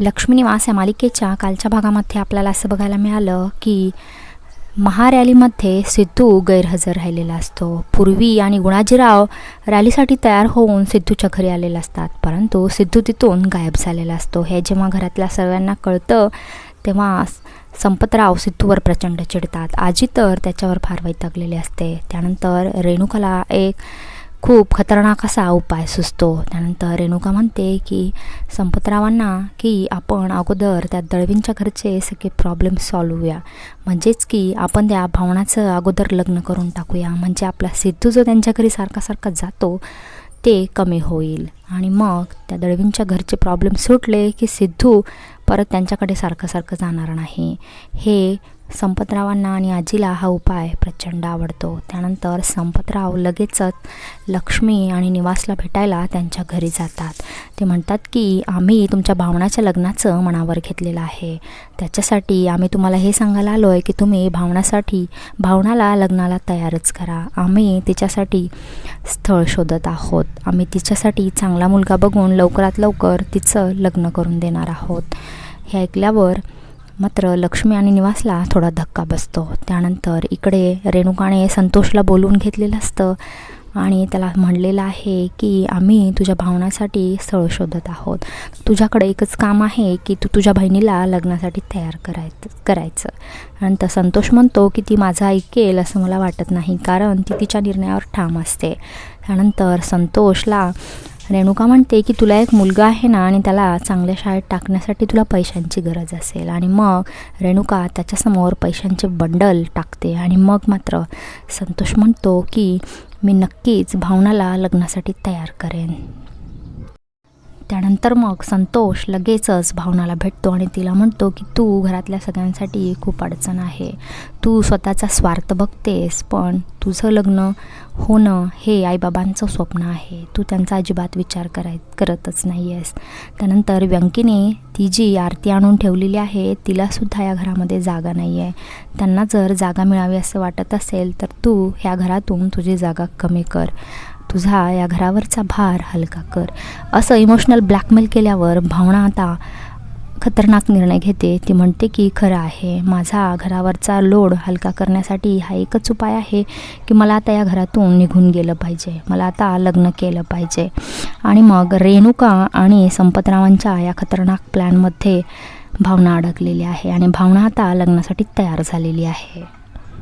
लक्ष्मीनिवास या मालिकेच्या कालच्या भागामध्ये आपल्याला असं बघायला मिळालं की महारॅलीमध्ये सिद्धू गैरहजर राहिलेला असतो. पूर्वी आणि गुणाजीराव रॅलीसाठी तयार होऊन सिद्धूच्या घरी आलेले असतात. परंतु सिद्धू तिथून गायब झालेला असतो. हे जेव्हा घरातल्या सर्वांना कळतं तेव्हा संपतराव सिद्धूवर प्रचंड चिडतात. आजी तर त्याच्यावर फार वैतागलेली असते. त्यानंतर रेणुकाला एक खूप खतरनाक असा उपाय सुचतो. त्यानंतर रेणुका म्हणते की संपतरावांना की आपण अगोदर त्या दळवींच्या घरचे सगळे प्रॉब्लेम सॉल्व होऊया. म्हणजेच की आपण त्या भावनाचं अगोदर लग्न करून टाकूया. म्हणजे आपला सिद्धू जो त्यांच्या घरी सारखा सारखा जातो ते कमी होईल. आणि मग त्या दळवींच्या घरचे प्रॉब्लेम सुटले की सिद्धू परत त्यांच्याकडे सारखं सारखं जाणार नाही. हे संपतरावांना आणि आजीला हा उपाय प्रचंड आवडतो. त्यानंतर संपतराव लगेचच लक्ष्मी आणि निवासला भेटायला त्यांच्या घरी जातात. ते म्हणतात की आम्ही तुमच्या भावनाच्या लग्नाचं मनावर घेतलेलं आहे. त्याच्यासाठी आम्ही तुम्हाला हे सांगायला आलो आहे की तुम्ही भावनासाठी भावनाला लग्नाला तयारच करा. आम्ही तिच्यासाठी स्थळ शोधत आहोत. आम्ही तिच्यासाठी चांगला मुलगा बघून लवकरात लवकर तिचं लग्न करून देणार आहोत. हे ऐकल्यावर मात्र लक्ष्मी आणि निवासला थोडा धक्का बसतो. त्यानंतर इकडे रेणुकाने संतोषला बोलवून घेतलेलं असतं आणि त्याला म्हणलेलं आहे की आम्ही तुझ्या भावनासाठी स्थळ शोधत आहोत. तुझ्याकडे एकच काम आहे की तू तुझ्या बहिणीला लग्नासाठी तयार करायचं करायचं. नंतर संतोष म्हणतो की ती माझं ऐकेल असं मला वाटत नाही कारण ती तिच्या निर्णयावर ठाम असते. त्यानंतर संतोषला रेणुका म्हणते की तुला एक मुलगा आहे ना आणि त्याला चांगल्या शाळेत टाकण्यासाठी तुला पैशांची गरज असेल. आणि मग रेणुका त्याच्यासमोर पैशांचे बंडल टाकते आणि मग मात्र संतोष म्हणतो की मी नक्कीच भावनाला लग्नासाठी तयार करेन. त्यानंतर मग संतोष लगेचच भावनाला भेटतो आणि तिला म्हणतो की तू घरातल्या सगळ्यांसाठी खूप अडचण आहे. तू स्वतःचा स्वार्थ बघतेस पण तुझं लग्न होणं हे आईबाबांचं स्वप्न आहे. तू त्यांचा अजिबात विचार कराय करतच नाही आहेस त्यानंतर व्यंकीने ती जी आरती आणून ठेवलेली आहे तिलासुद्धा या घरामध्ये जागा नाही आहे त्यांना जर जागा मिळावी असं वाटत असेल तर तू ह्या घरातून तुझी जागा कमी कर. तुझा या घरावरचा भार हलका कर. असं इमोशनल ब्लॅकमेल केल्यावर भावना आता खतरनाक निर्णय घेते. ती म्हणते की खरं आहे. माझा घरावरचा लोड हलका करण्यासाठी हा एकच उपाय आहे की मला आता या घरातून निघून गेलं पाहिजे. मला आता लग्न केलं पाहिजे. आणि मग रेणुका आणि संपतरावांच्या या खतरनाक प्लॅनमध्ये भावना अडकलेली आहे आणि भावना आता लग्नासाठी तयार झालेली आहे.